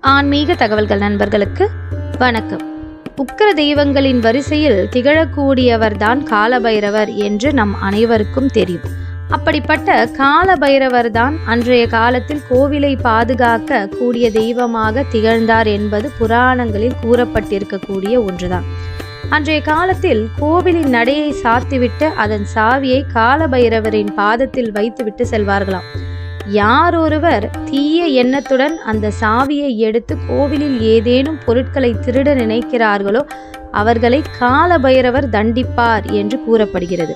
ஆன்மீக தகவல்கள் நண்பர்களுக்கு வணக்கம். உக்கிர தெய்வங்களின் வரிசையில் திகழக்கூடியவர்தான் காலபைரவர் என்று நம் அனைவருக்கும் தெரியும். அப்படிப்பட்ட காலபைரவர் தான் அன்றைய காலத்தில் கோவிலை பாதுகாக்க கூடிய தெய்வமாக திகழ்ந்தார் என்பது புராணங்களில் கூறப்பட்டிருக்கக்கூடிய ஒன்றுதான். அன்றைய காலத்தில் கோவிலின் நடையை சாத்திவிட்டு அதன் சாவியை காலபைரவரின் பாதத்தில் வைத்துவிட்டு செல்வார்களாம். யார் ஒருவர் தீய எண்ணத்துடன் அந்த சாவியை எடுத்து கோவிலில் ஏதேனும் பொருட்களை திருட நினைக்கிறார்களோ அவர்களை காலபைரவர் தண்டிப்பார் என்று கூறப்படுகிறது.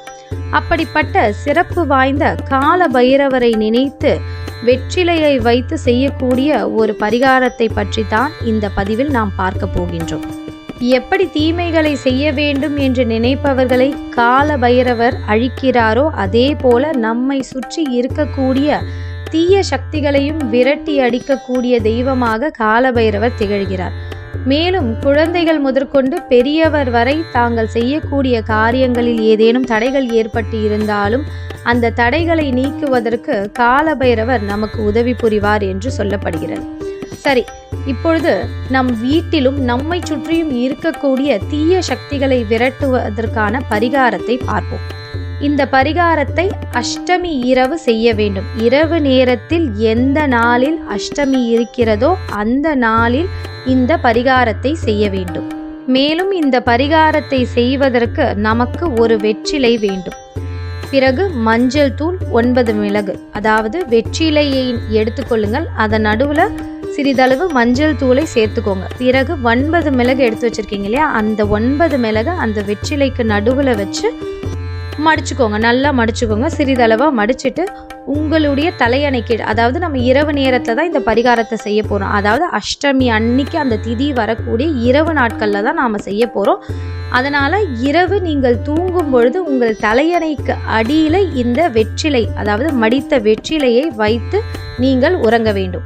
அப்படிப்பட்ட சிறப்பு வாய்ந்த காலபைரவரை நினைத்து வெற்றிலையை வைத்து செய்யக்கூடிய ஒரு பரிகாரத்தை பற்றி தான் இந்த பதிவில் நாம் பார்க்க போகின்றோம். எப்படி தீமைகளை செய்ய வேண்டும் என்று நினைப்பவர்களை கால பைரவர் அழிக்கிறாரோ அதே போல நம்மை சுற்றி இருக்கக்கூடிய தீய சக்திகளையும் விரட்டி அடிக்கக்கூடிய தெய்வமாக காலபைரவர் திகழ்கிறார். மேலும் குழந்தைகள் முதற்கொண்டு பெரியவர் வரை தாங்கள் செய்யக்கூடிய காரியங்களில் ஏதேனும் தடைகள் ஏற்பட்டு இருந்தாலும் அந்த தடைகளை நீக்குவதற்கு காலபைரவர் நமக்கு உதவி புரிவார் என்று சொல்லப்படுகிறது. சரி இப்பொழுது நம் வீட்டிலும் நம்மை சுற்றியும் இருக்கக்கூடிய தீய சக்திகளை விரட்டுவதற்கான பரிகாரத்தை பார்ப்போம். இந்த பரிகாரத்தை அஷ்டமி இரவு செய்ய வேண்டும். இரவு நேரத்தில் எந்த நாளில் அஷ்டமி இருக்கிறதோ அந்த நாளில் இந்த பரிகாரத்தை செய்ய வேண்டும். மேலும் இந்த பரிகாரத்தை செய்வதற்கு நமக்கு ஒரு வெற்றிலை வேண்டும். பிறகு மஞ்சள் தூள் ஒன்பது மிளகு. அதாவது வெற்றிலையை எடுத்துக்கொள்ளுங்கள் அதன் நடுவில் சிறிதளவு மஞ்சள் தூளை சேர்த்துக்கோங்க. பிறகு ஒன்பது மிளகு எடுத்து வச்சுருக்கீங்க இல்லையா? அந்த ஒன்பது மிளகு அந்த வெற்றிலைக்கு நடுவில் வச்சு மடிச்சுக்கோங்க நல்லா மடிச்சுக்கோங்க. சிறிதளவாக மடிச்சுட்டு உங்களுடைய தலையணை கீழ் அதாவது நம்ம இரவு நேரத்தில் தான் இந்த பரிகாரத்தை செய்ய போகிறோம் அதாவது அஷ்டமி அன்னைக்கு அந்த திதி வரக்கூடிய இரவு நாட்களில் தான் நாம் செய்ய போகிறோம் அதனால் இரவு நீங்கள் தூங்கும் பொழுது உங்கள் தலையணைக்கு அடியில் இந்த வெற்றிலை அதாவது மடித்த வெற்றிலையை வைத்து நீங்கள் உறங்க வேண்டும்.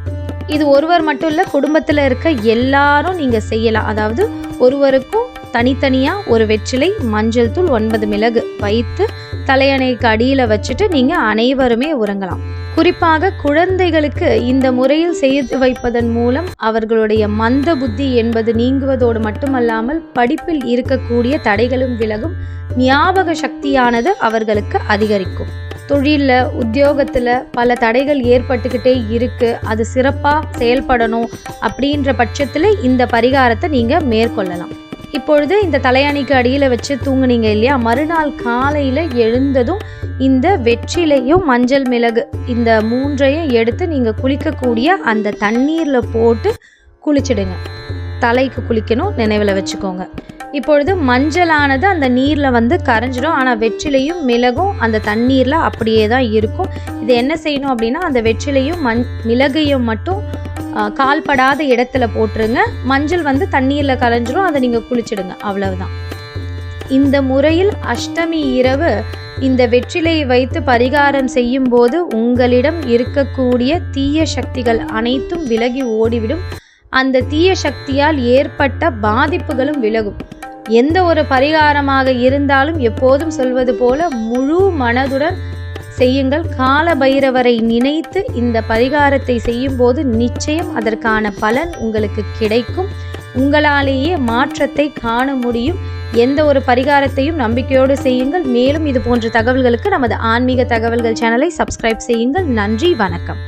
இது ஒருவர் மட்டும் இல்லை குடும்பத்தில் இருக்க எல்லாரும் நீங்கள் செய்யலாம். அதாவது ஒருவருக்கும் தனித்தனியாக ஒரு வெற்றிலை மஞ்சள் தூள் ஒன்பது மிளகு வைத்து தலையணைக்கு அடியில் வச்சுட்டு நீங்கள் அனைவருமே உறங்கலாம். குறிப்பாக குழந்தைகளுக்கு இந்த முறையில் செய்து வைப்பதன் மூலம் அவர்களுடைய மந்த புத்தி என்பது நீங்குவதோடு மட்டுமல்லாமல் படிப்பில் இருக்கக்கூடிய தடைகளும் விலகும் ஞாபக சக்தியானது அவர்களுக்கு அதிகரிக்கும். தொழிலில் உத்தியோகத்தில் பல தடைகள் ஏற்பட்டுக்கிட்டே இருக்குது அது சிறப்பாக செயல்படணும் அப்படின்ற பட்சத்தில் இந்த பரிகாரத்தை நீங்கள் மேற்கொள்ளலாம். இப்பொழுது இந்த தலையணிக்கு அடியில் வச்சு தூங்குனீங்க இல்லையா? மறுநாள் காலையில் எழுந்ததும் இந்த வெற்றிலையும் மஞ்சள் மிளகு இந்த மூன்றையும் எடுத்து நீங்கள் குளிக்கக்கூடிய அந்த தண்ணீரில் போட்டு குளிச்சிடுங்க. தலைக்கு குளிக்கணும் நினைவில் வச்சுக்கோங்க. இப்பொழுது மஞ்சளானது அந்த நீரில் வந்து கரைஞ்சிடும். ஆனால் வெற்றிலையும் மிளகும் அந்த தண்ணீரில் அப்படியே தான் இருக்கும். இது என்ன செய்யணும் அப்படின்னா அந்த வெற்றிலையும் மண் மிளகையும் மட்டும் கால்படாத இடத்துல போட்டுருங்க. மஞ்சள் வந்து தண்ணியில் கலைஞ்சிரும். அதை நீங்கள் குளிச்சிடுங்க. அவ்வளவுதான். இந்த முறையில் அஷ்டமி இரவு இந்த வெற்றிலையை வைத்து பரிகாரம் செய்யும் போது உங்களிடம் இருக்கக்கூடிய தீய சக்திகள் அனைத்தும் விலகி ஓடிவிடும். அந்த தீய சக்தியால் ஏற்பட்ட பாதிப்புகளும் விலகும். எந்த ஒரு பரிகாரமாக இருந்தாலும் எப்போதும் சொல்வது போல முழு மனதுடன் செய்யுங்கள். கால பைரவரை நினைத்து இந்த பரிகாரத்தை செய்யும்போது நிச்சயம் அதற்கான பலன் உங்களுக்கு கிடைக்கும். உங்களாலேயே மாற்றத்தை காண முடியும். எந்த ஒரு பரிகாரத்தையும் நம்பிக்கையோடு செய்யுங்கள். மேலும் இது போன்ற தகவல்களுக்கு நமது ஆன்மீக தகவல்கள் சேனலை சப்ஸ்கிரைப் செய்யுங்கள். நன்றி வணக்கம்.